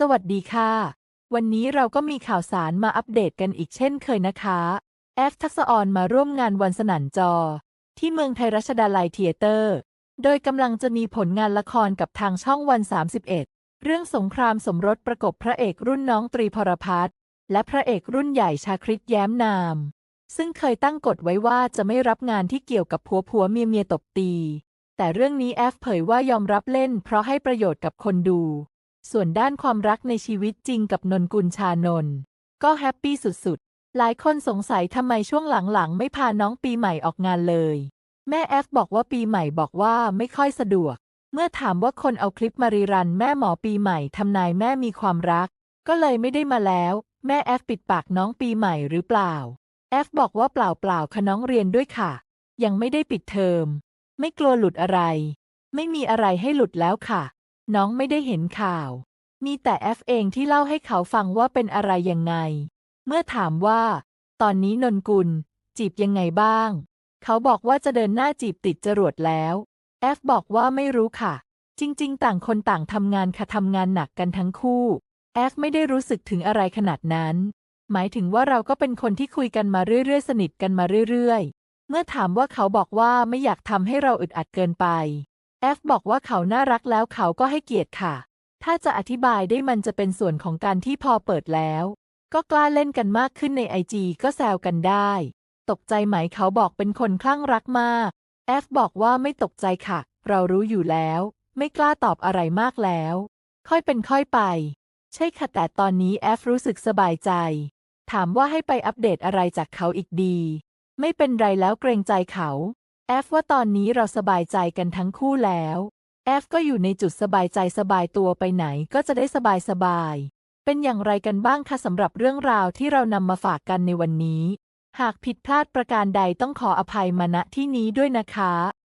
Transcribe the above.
สวัสดีค่ะ วันนี้เราก็มีข่าวสารมาอัปเดตกันอีกเช่นเคยนะคะ แอฟทักษออนมาร่วมงานวันสนั่นจอ ที่เมืองไทยรัชดาลัยเทียเตอร์ โดยกำลังจะมีผลงานละครกับทางช่องวัน 31 เรื่องสงครามสมรสประกบพระเอกรุ่นน้องตรีพรพัฒน์และพระเอกรุ่นใหญ่ชาคริตแย้มนาม ซึ่งเคยตั้งกฎไว้ว่าจะไม่รับงานที่เกี่ยวกับผัวผัวเมียเมียตบตี แต่เรื่องนี้แอฟเผยว่ายอมรับเล่นเพราะให้ประโยชน์กับคนดู ส่วนด้านความรักในชีวิตจริงกับนนกุลชานนท์ก็แฮปปี้สุดๆ หลายคนสงสัยทำไมช่วงหลังๆ ไม่พาน้องปีใหม่ออกงานเลย แม่แอฟบอกว่าปีใหม่บอกว่าไม่ค่อยสะดวก เมื่อถามว่าคนเอาคลิปมารีรันแม่หมอปีใหม่ทำนายแม่มีความรัก ก็เลยไม่ได้มาแล้ว แม่แอฟปิดปากน้องปีใหม่หรือเปล่า แอฟบอกว่าเปล่าเปล่าค่ะน้องเรียนด้วยค่ะ ยังไม่ได้ปิดเทอม ไม่กลัวหลุดอะไร ไม่มีอะไรให้หลุดแล้วค่ะ น้องไม่ได้เห็นข่าว มีแต่แอฟเองที่เล่าให้เขาฟังว่าเป็นอะไรยังไง เมื่อถามว่า ตอนนี้นนกุล จีบยังไงบ้าง เขาบอกว่าจะเดินหน้าจีบติดจรวดแล้วแอฟบอกว่าไม่รู้ค่ะ จริง ๆ ต่างคนต่างทำงานค่ะทำงานหนักกันทั้งคู่แอฟไม่ได้รู้สึกถึงอะไรขนาดนั้น หมายถึงว่าเราก็เป็นคนที่คุยกันมาเรื่อยๆ สนิทกันมาเรื่อยๆ เมื่อถามว่าเขาบอกว่าไม่อยากทำให้เราอึดอัดเกินไป ฟบอกว่าเขาน่ารักแล้วเขาก็ให้เกียรติค่ะ ถ้าจะอธิบายได้มันจะเป็นส่วนของการที่พอเปิดแล้ว ก็กล้าเล่นกันมากขึ้นในไอจีก็แซวกันได้ ตกใจไหมเขาบอกเป็นคนคลั่งรักมาก แอฟบอกว่าไม่ตกใจค่ะ เรารู้อยู่แล้ว ไม่กล้าตอบอะไรมากแล้ว ค่อยเป็นค่อยไป ใช่ค่ะแต่ตอนนี้แอฟรู้สึกสบายใจ ถามว่าให้ไปอัปเดตอะไรจากเขาอีกดี ไม่เป็นไรแล้วเกรงใจเขา แอฟว่าตอนนี้เราสบายใจกันทั้งคู่แล้วแอฟก็อยู่ในจุดสบายใจสบายตัวไปไหนก็จะได้สบายสบาย เป็นอย่างไรกันบ้างคะสำหรับเรื่องราวที่เรานำมาฝากกันในวันนี้ หากผิดพลาดประการใดต้องขออภัยมาณที่นี้ด้วยนะคะ